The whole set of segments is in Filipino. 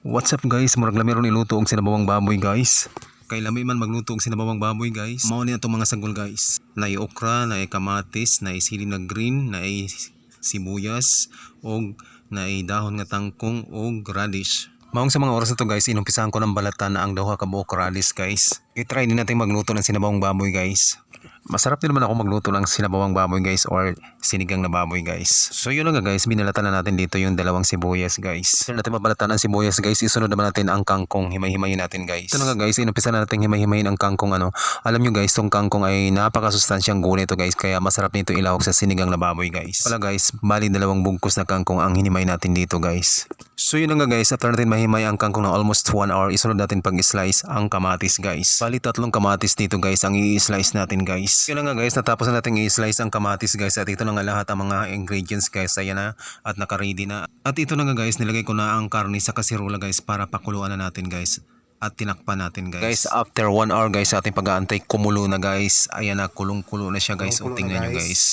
What's up guys? Murag lami ron iluto og sinabawang baboy guys. Kay lami man magluto og sinabawang baboy guys. Mao ni atong mga sagol guys. Naay okra, naay kamatis, naay sili na green, naay sibuyas og naay dahon nga tangkong og radish. Maong sa mga oras na to guys, inumpisahan ko ng balatan na ang dawa ka buok radish guys. I-try din natin magluto ng sinabawang baboy guys. Masarap din naman ako magluto ng sinabawang baboy guys or sinigang na baboy guys. So yun lang guys, binalatan na natin dito yung dalawang sibuyas guys. After natin mabalatan ang sibuyas guys, isunod naman natin ang kangkong, himay-himayin natin guys. Ito na nga guys, inumpisa na natin himay-himayin ang kangkong ano. Alam nyo guys, tong kangkong ay napakasustansyang gulay to guys, kaya masarap nito ilawag sa sinigang na baboy guys. Pala guys, bali dalawang bungkus na kangkong ang hinimay natin dito guys. So yun na nga guys, after natin mahimay ang kangkong ng almost 1 hour, isunod natin pag-slice ang kamatis guys. Bali tatlong kamatis dito guys ang i-slice natin guys. Yun na nga guys, natapos na natin i-slice ang kamatis guys at ito na nga lahat ang mga ingredients guys. Ayan na at naka-ready na. At ito na nga guys, nilagay ko na ang karne sa kasirola guys para pakuluan na natin guys at tinakpan natin guys. Guys, after 1 hour guys sa ating pag-aantay, kumulo na guys. Ayan na, kulong-kulo na siya guys. O Kulong-kulo tingnan na, nyo guys. guys.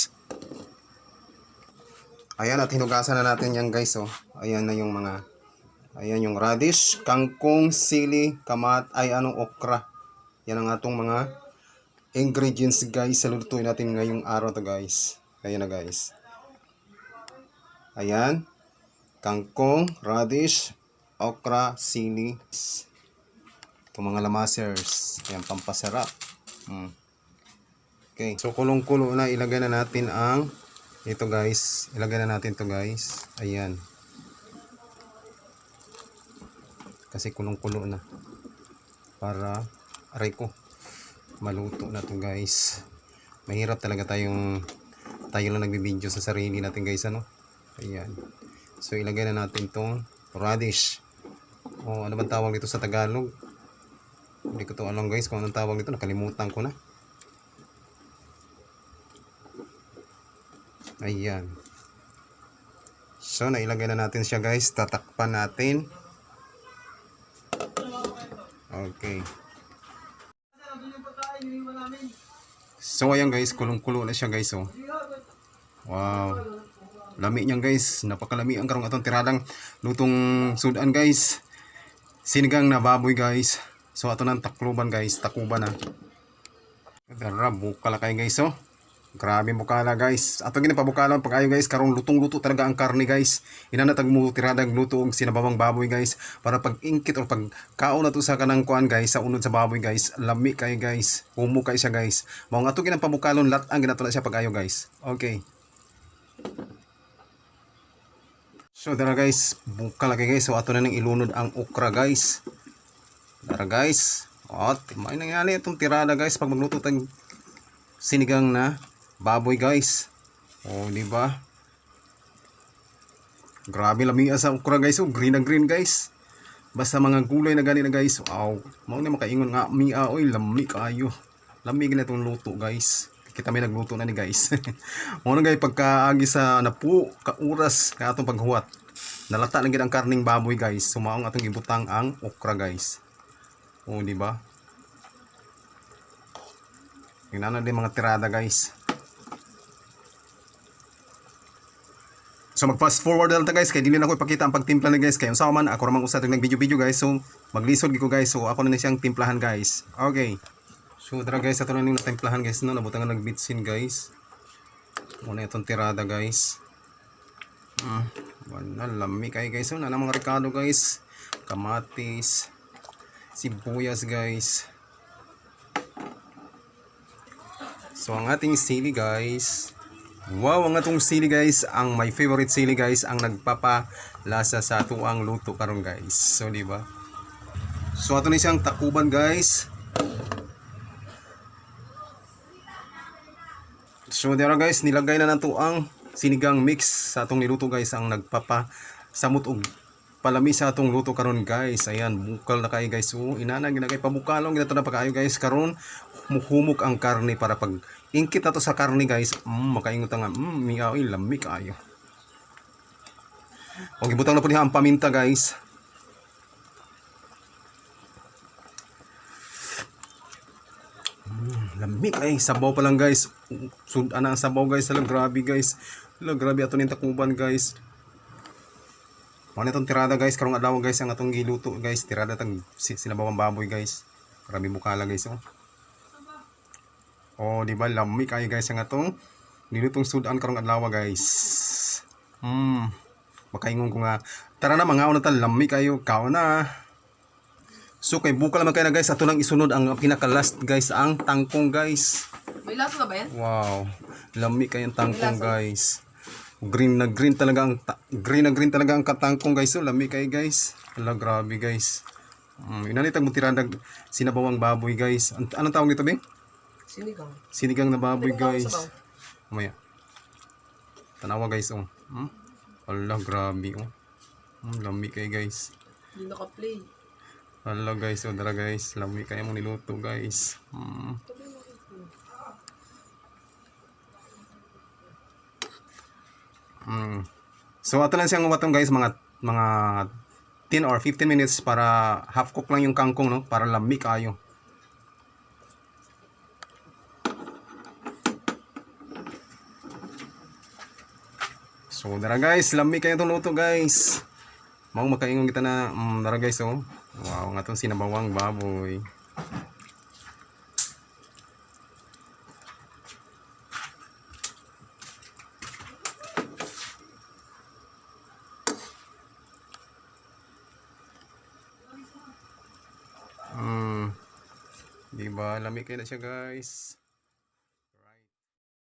Ayan at hinugasan na natin yan guys oh. Ayan na yung mga Ayan yung radish, kangkong, sili, kamat, ay anong okra. Yan ang atong mga ingredients guys sa lutuin natin ngayong araw to guys. Ayan na guys. Ayan. Kangkong, radish, okra, sili. Ito mga lamasers. Ayan, pampasarap. Mm. Okay. So kulong-kulo na ilagay na natin ang ito guys. Ilagay na natin to guys. Ayan. Kasi kulong-kulo na. Para aray ko. Maluto na to guys. Mahirap talaga tayong tayo lang nagbibideo sa sarili natin guys ano. Ayan. So ilagay na natin tong radish. O ano bang tawag dito sa Tagalog? Hindi ko to alam guys kung anong tawag dito. Nakalimutan ko na. Ayan. So, nailagay na natin siya guys. Tatakpan natin. Okay. So, ayan guys. Kulong-kulo na siya guys. Oh. Wow. Lami niyan guys. Napakalami ang karong atong tiradang lutong sudan guys. Sinigang na baboy guys. So, ato ng takluban guys. Takuban na. Dara, bukala kayo guys oh. Grabe bukala guys. Ato gini pabukala pag ayo guys karong lutong-luto talaga ang karne guys. Inanatag mo tiradag luto og sinabawang baboy guys para pag ingkit or pag kaon na to sa kanang kuan guys sa unod sa baboy guys. Lami kay guys. Humo kay siya guys. Mao nga ato ginang pabukalon lat ang ginato na siya pag ayo guys. Okay. So dara guys, bukal lagi guys. So ato na ning ilunod ang okra guys. Dara guys. At may nangyari itong tirada guys pag magluto tag sinigang na baboy guys. Oh, di ba? Grabe lamia sa okra guys. Oh, green na green guys. Basta mga gulay na gani na guys. Wow. Mao ni makaingon nga mia oy lami kayo. Lami gina itong luto guys. Kita may nagluto na ni guys. Mao na guys pagkaagi sa napu ka oras ka atong paghuwat. Nalata lang gid ang karning baboy guys. Sumaong atong ibutang ang okra guys. Oh, di ba? Tingnan na din mga tirada guys. So mag fast forward na lang ta guys kay dili na ko ipakita ang pagtimpla ni guys kay unsa man ako ra man usa tag nag-video video guys so maglisod gid ko guys so ako na ni siyang timplahan guys. Okay. So dara guys ato na ning timplahan guys no nabutang nga nagbitsin guys. Muna itong tirada guys. Ah, wala lami kay guys so na mga rekado guys. Kamatis, sibuyas guys. So ang ating sili guys. Wow, ang atong sili guys, ang my favorite sili guys, ang nagpapalasa sa tuang luto karon guys. So di ba? So ato ni siyang takuban guys. So dira guys, nilagay na nato ang sinigang mix sa atong niluto guys, ang nagpapa samot og palami sa atong luto karon guys. Ayan, bukal na kayo guys. So inana ginagay pabukalong ginato na pagkayo guys karon humuk ang karne para pag ingkit na to sa karne guys. Mm, makaingot nga mm, miaw lami kayo. Og ibutang na po niya ang paminta guys. Mm, lami kay sabaw pa lang guys. Sudan ang sabaw guys. Hala, grabe guys. Hala, grabe ato ning takuban guys. Itong tirada guys, karong adlaw guys ang atong giluto guys, tirada tang si- sinabawang baboy guys. Grabe bukala guys oh. Oh, di ba lami kayo guys ang atong nilutong sudan karong adlaw guys. Hmm. Makaingon ko nga, tara na mga una ta lami kayo, kao na. So kay buka naman kayo na guys, ato nang isunod ang pinaka last guys, ang tangkong guys. May laso na ba yan? Wow. Lami kayong tangkong guys. Green na green talaga ang ta- green na green talaga ang katangkong guys. So lami kay guys. Hala grabe guys. Um, inanitag mo tirada sinabawang baboy guys. An- anong tawag nito bing? Sinigang. Sinigang na baboy Sinigang guys. Mamaya. Tanawa guys oh. Hmm? Hala grabe oh. Hmm, lami kay guys. Hindi naka-play. Hala guys, oh dara guys. Lami kaya mong niluto guys. Hmm. Mm. So ato lang siyang watong guys mga mga 10 or 15 minutes para half cook lang yung kangkong no para lami kayo. So dara guys, lami kayo itong luto guys. Mao makaingon kita na um, dara guys oh. Wow, nga itong sinabawang baboy. Mm. Di ba? Lami kayo na siya guys.